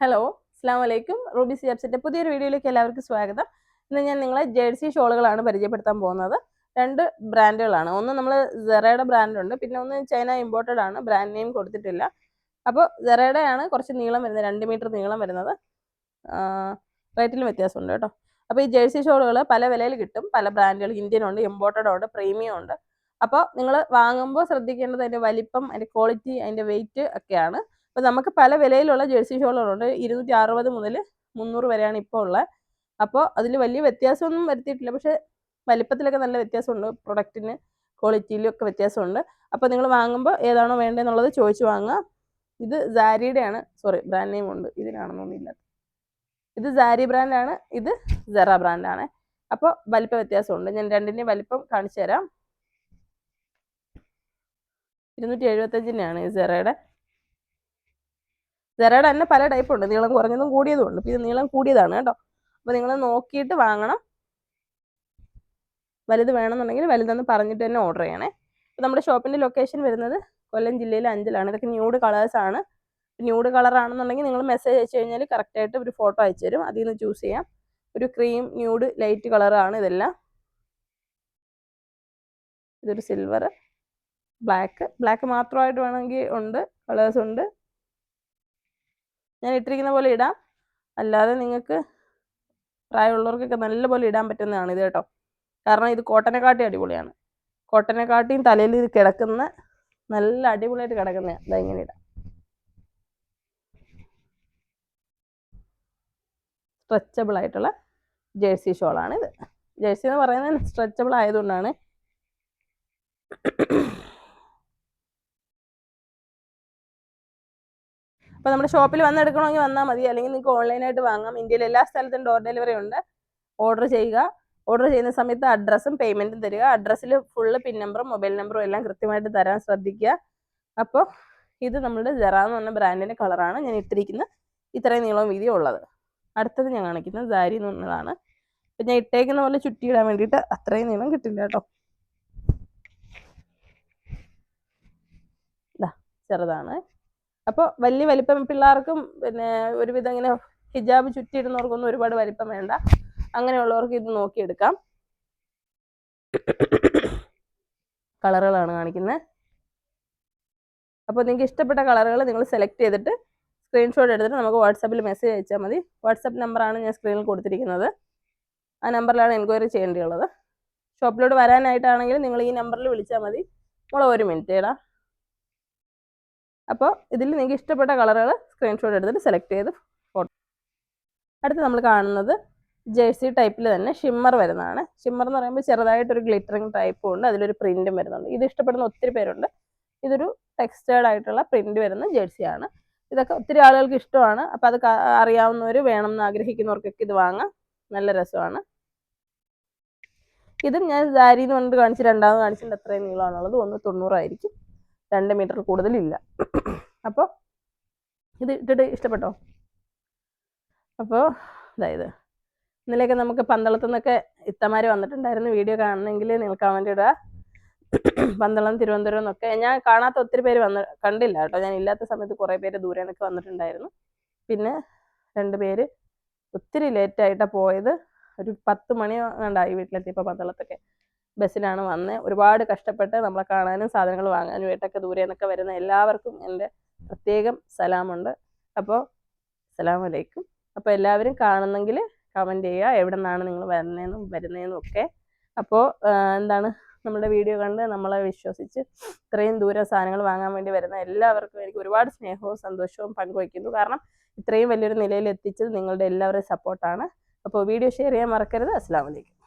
Hello അസ്സാം വലൈക്കും Ruby C ആപ്സിന്റെ പുതിയൊരു വീഡിയോയിലേക്ക് എല്ലാവർക്കും സ്വാഗതം. ഇന്ന് ഞാൻ നിങ്ങളെ ജേഴ്സി ഷോളുകളാണ് പരിചയപ്പെടുത്താൻ പോകുന്നത്. രണ്ട് ബ്രാൻഡുകളാണ്. ഒന്ന് നമ്മൾ സെറയുടെ ബ്രാൻഡുണ്ട്. പിന്നെ ഒന്ന് ചൈന ഇമ്പോർട്ടഡ് ആണ്. ബ്രാൻഡ് നെയിം കൊടുത്തിട്ടില്ല. അപ്പോൾ സെറയുടെ ആണ് കുറച്ച് നീളം വരുന്നത്. രണ്ട് മീറ്റർ നീളം വരുന്നത്. റേറ്റിലും വ്യത്യാസമുണ്ട് കേട്ടോ. അപ്പോൾ ഈ ജേഴ്സി ഷോളുകൾ പല വിലയിൽ കിട്ടും. പല ബ്രാൻഡുകൾ. ഇന്ത്യൻ ഉണ്ട് ഇമ്പോർട്ടഡ് ഉണ്ട് പ്രീമിയം ഉണ്ട്. അപ്പോൾ നിങ്ങൾ വാങ്ങുമ്പോൾ ശ്രദ്ധിക്കേണ്ടത് അതിന്റെ വലിപ്പം അതിന്റെ ക്വാളിറ്റി അതിന്റെ വെയിറ്റ് ഒക്കെയാണ്. അപ്പോൾ നമുക്ക് പല വിലയിലുള്ള ജേഴ്സി ഷോളുകളുണ്ട് ഇരുന്നൂറ്റി അറുപത് മുതൽ മുന്നൂറ് വരെയാണ് ഇപ്പോൾ ഉള്ളത് അപ്പോൾ അതിൽ വലിയ വ്യത്യാസമൊന്നും വരുത്തിയിട്ടില്ല. പക്ഷേ വലിപ്പത്തിലൊക്കെ നല്ല വ്യത്യാസമുണ്ട്. പ്രൊഡക്റ്റിന് ക്വാളിറ്റിയിലും ഒക്കെ വ്യത്യാസമുണ്ട്. അപ്പോൾ നിങ്ങൾ വാങ്ങുമ്പോൾ ഏതാണോ വേണ്ടതെന്നുള്ളത് ചോദിച്ച് വാങ്ങുക. ഇത് സാരിയുടെയാണ്. സോറി ബ്രാൻഡ് നെയിം ഉണ്ട്. ഇതിനാണെന്നൊന്നുമില്ല ഇത് സാരി ബ്രാൻഡാണ്. ഇത് സെറ ബ്രാൻഡാണ്. അപ്പോൾ വലിപ്പ വ്യത്യാസമുണ്ട്. ഞാൻ രണ്ടിന്റെയും വലിപ്പം കാണിച്ചു തരാം. ഇരുന്നൂറ്റി എഴുപത്തഞ്ചിന്റെയാണ് ഈ സെറയുടെ. സെറയുടെ തന്നെ പല ടൈപ്പ് ഉണ്ട്. നീളം കുറഞ്ഞതും കൂടിയതും ഉണ്ട്. ഇത് നീളം കൂടിയതാണ് കേട്ടോ. അപ്പോൾ നിങ്ങൾ നോക്കിയിട്ട് വാങ്ങണം. വലുത് വേണമെന്നുണ്ടെങ്കിൽ വലുതെന്ന് പറഞ്ഞിട്ട് തന്നെ ഓർഡർ ചെയ്യണേ. അപ്പോൾ നമ്മുടെ ഷോപ്പിന്റെ ലൊക്കേഷൻ വരുന്നത് കൊല്ലം ജില്ലയിലെ അഞ്ചിലാണ്. ഇതൊക്കെ ന്യൂഡ് കളേഴ്സ് ആണ്. ന്യൂഡ് കളർ ആണെന്നുണ്ടെങ്കിൽ നിങ്ങൾ മെസ്സേജ് അയച്ചു കഴിഞ്ഞാൽ കറക്റ്റായിട്ട് ഒരു ഫോട്ടോ അയച്ചു തരും. അതിൽ നിന്ന് ചൂസ് ചെയ്യാം. ഒരു ക്രീം ന്യൂഡ് ലൈറ്റ് കളറാണ് ഇതെല്ലാം. ഇതൊരു സിൽവർ ബ്ലാക്ക് ബ്ലാക്ക് മാത്രമായിട്ട് വേണമെങ്കിൽ ഉണ്ട്. കളേഴ്സ് ഉണ്ട്. ഞാൻ ഇട്ടിരിക്കുന്ന പോലെ ഇടാം. അല്ലാതെ നിങ്ങൾക്ക് പ്രായമുള്ളവർക്കൊക്കെ നല്ലപോലെ ഇടാൻ പറ്റുന്നതാണ് ഇത് കേട്ടോ. കാരണം ഇത് കോട്ടനെക്കാട്ടി അടിപൊളിയാണ്. കോട്ടനെക്കാട്ടിയും തലയിൽ ഇത് കിടക്കുന്ന നല്ല അടിപൊളിയായിട്ട് കിടക്കുന്നതാണ് ഇതാ ഇങ്ങനെ ഇടാം. സ്ട്രെച്ചബിൾ ആയിട്ടുള്ള ജേഴ്സി ഷോളാണ് ഇത് ജേഴ്സി എന്ന് പറയുന്നത് സ്ട്രെച്ചബിൾ ആയതുകൊണ്ടാണ്. അപ്പോൾ നമ്മുടെ ഷോപ്പിൽ വന്ന് എടുക്കണമെങ്കിൽ വന്നാൽ മതി. അല്ലെങ്കിൽ നിങ്ങൾക്ക് ഓൺലൈനായിട്ട് വാങ്ങാം. ഇന്ത്യയിൽ എല്ലാ സ്ഥലത്തും ഡോർ ഡെലിവറി ഉണ്ട്. ഓർഡർ ചെയ്യുക. ഓർഡർ ചെയ്യുന്ന സമയത്ത് അഡ്രസ്സും പേയ്മെന്റും തരിക. അഡ്രസ്സിൽ ഫുള്ള് പിൻ നമ്പറും മൊബൈൽ നമ്പറും എല്ലാം കൃത്യമായിട്ട് തരാൻ ശ്രദ്ധിക്കുക. അപ്പോൾ ഇത് നമ്മുടെ ജെറ എന്ന് പറഞ്ഞ ബ്രാൻഡിന്റെ കളറാണ് ഞാൻ ഇട്ടിരിക്കുന്ന ഇത്രയും നീളവും വീതിയും ഉള്ളത്. അടുത്തത് ഞാൻ കാണിക്കുന്നത് സാരി എന്ന് പറഞ്ഞതാണ് അപ്പം ഞാൻ ഇട്ടേക്കുന്ന പോലെ ചുറ്റിയിടാൻ വേണ്ടിയിട്ട് അത്രയും നീളം കിട്ടില്ല കേട്ടോ. ചെറുതാണ്. അപ്പോൾ വലിയ വലിപ്പം പിള്ളേർക്കും പിന്നെ ഒരുവിധം ഇങ്ങനെ ഹിജാബ് ചുറ്റിയിടുന്നവർക്കൊന്നും ഒരുപാട് വലിപ്പം വേണ്ട. അങ്ങനെയുള്ളവർക്ക് ഇത് നോക്കിയെടുക്കാം. കളറുകളാണ് കാണിക്കുന്നത്. അപ്പോൾ നിങ്ങൾക്ക് ഇഷ്ടപ്പെട്ട കളറുകൾ നിങ്ങൾ സെലക്ട് ചെയ്തിട്ട് സ്ക്രീൻഷോട്ട് എടുത്തിട്ട് നമുക്ക് വാട്സാപ്പിൽ മെസ്സേജ് അയച്ചാൽ മതി. വാട്സാപ്പ് നമ്പറാണ് ഞാൻ സ്ക്രീനിൽ കൊടുത്തിരിക്കുന്നത്. ആ നമ്പറിലാണ് എൻക്വയറി ചെയ്യേണ്ടിയുള്ളത്. ഷോപ്പിലോട്ട് വരാനായിട്ടാണെങ്കിൽ നിങ്ങൾ ഈ നമ്പറിൽ വിളിച്ചാൽ മതി. നമ്മൾ ഒരു മിനിറ്റ് ഇടാം അപ്പോൾ ഇതിൽ നിങ്ങൾക്ക് ഇഷ്ടപ്പെട്ട കളറുകൾ സ്ക്രീൻഷോട്ട് എടുത്തിട്ട് സെലക്ട് ചെയ്ത് ഫോട്ടോ അടുത്ത് നമ്മൾ കാണുന്നത് ജേഴ്സി ടൈപ്പിൽ തന്നെ ഷിമ്മർ വരുന്നതാണ്. ഷിമ്മർ എന്ന് പറയുമ്പോൾ ചെറുതായിട്ടൊരു ഗ്ലിറ്ററിങ് ടൈപ്പും ഉണ്ട്. അതിലൊരു പ്രിന്റും വരുന്നുണ്ട്. ഇത് ഇഷ്ടപ്പെടുന്ന ഒത്തിരി പേരുണ്ട്. ഇതൊരു ടെക്സ്റ്റേർഡ് ആയിട്ടുള്ള പ്രിന്റ് വരുന്ന ജേഴ്സിയാണ് ഇതൊക്കെ ഒത്തിരി ആളുകൾക്ക് ഇഷ്ടമാണ്. അപ്പോൾ അത് അറിയാവുന്നവർ വേണം എന്ന് ആഗ്രഹിക്കുന്നവർക്കൊക്കെ ഇത് വാങ്ങാം. നല്ല രസമാണ്. ഇതും ഞാൻ സാരി എന്ന് പറഞ്ഞിട്ട് കാണിച്ച് രണ്ടാമത് കാണിച്ചിട്ടുണ്ട്. അത്രയും നീളമാണുള്ളത്. ഒന്ന് തൊണ്ണൂറായിരിക്കും. രണ്ട് മീറ്റർ കൂടുതലില്ല. അപ്പോൾ ഇത് ഇട്ടിട്ട് ഇഷ്ടപ്പെട്ടോ? അപ്പോൾ അതായത് ഇന്നലെയൊക്കെ നമുക്ക് പന്തളത്തു നിന്നൊക്കെ ഇത്തമാര് വന്നിട്ടുണ്ടായിരുന്നു വീഡിയോ കാണണമെങ്കിൽ നിൽക്കാൻ ഇടുക പന്തളം തിരുവനന്തപുരം എന്നൊക്കെ. ഞാൻ കാണാത്ത ഒത്തിരി പേര് വന്ന് കണ്ടില്ല കേട്ടോ. ഞാൻ ഇല്ലാത്ത സമയത്ത് കുറേ പേര് ദൂരെ നിന്നൊക്കെ വന്നിട്ടുണ്ടായിരുന്നു. പിന്നെ രണ്ട് പേര് ഒത്തിരി ലേറ്റായിട്ടാണ് പോയത്. ഒരു പത്ത് മണി ഉണ്ടായി വീട്ടിലെത്തിയപ്പോൾ പന്തളത്തൊക്കെ. ബസ്സിലാണ് വന്നത് ഒരുപാട് കഷ്ടപ്പെട്ട് നമ്മളെ കാണാനും സാധനങ്ങൾ വാങ്ങാനും ആയിട്ടൊക്കെ ദൂരെ നിന്നൊക്കെ വരുന്ന എല്ലാവർക്കും എന്റെ പ്രത്യേകം സലാമുണ്ട്. അപ്പോൾ സലാമലൈക്കും. അപ്പോൾ എല്ലാവരും കാണുന്നെങ്കിൽ കമന്റ് ചെയ്യുക. എവിടെ നിന്നാണ് നിങ്ങൾ വരുന്നതെന്നും വരുന്നതെന്നും ഒക്കെ. അപ്പോൾ എന്താണ് നമ്മുടെ വീഡിയോ കണ്ട് നമ്മളെ വിശ്വസിച്ച് ഇത്രയും ദൂരം സാധനങ്ങൾ വാങ്ങാൻ വേണ്ടി വരുന്ന എല്ലാവർക്കും എനിക്ക് ഒരുപാട് സ്നേഹവും സന്തോഷവും പങ്കുവയ്ക്കുന്നു കാരണം ഇത്രയും വലിയൊരു നിലയിൽ എത്തിച്ചത് നിങ്ങളുടെ എല്ലാവരുടെയും സപ്പോർട്ടാണ് അപ്പോൾ വീഡിയോ ഷെയർ ചെയ്യാൻ മറക്കരുത്. അസ്സാം വലൈക്കും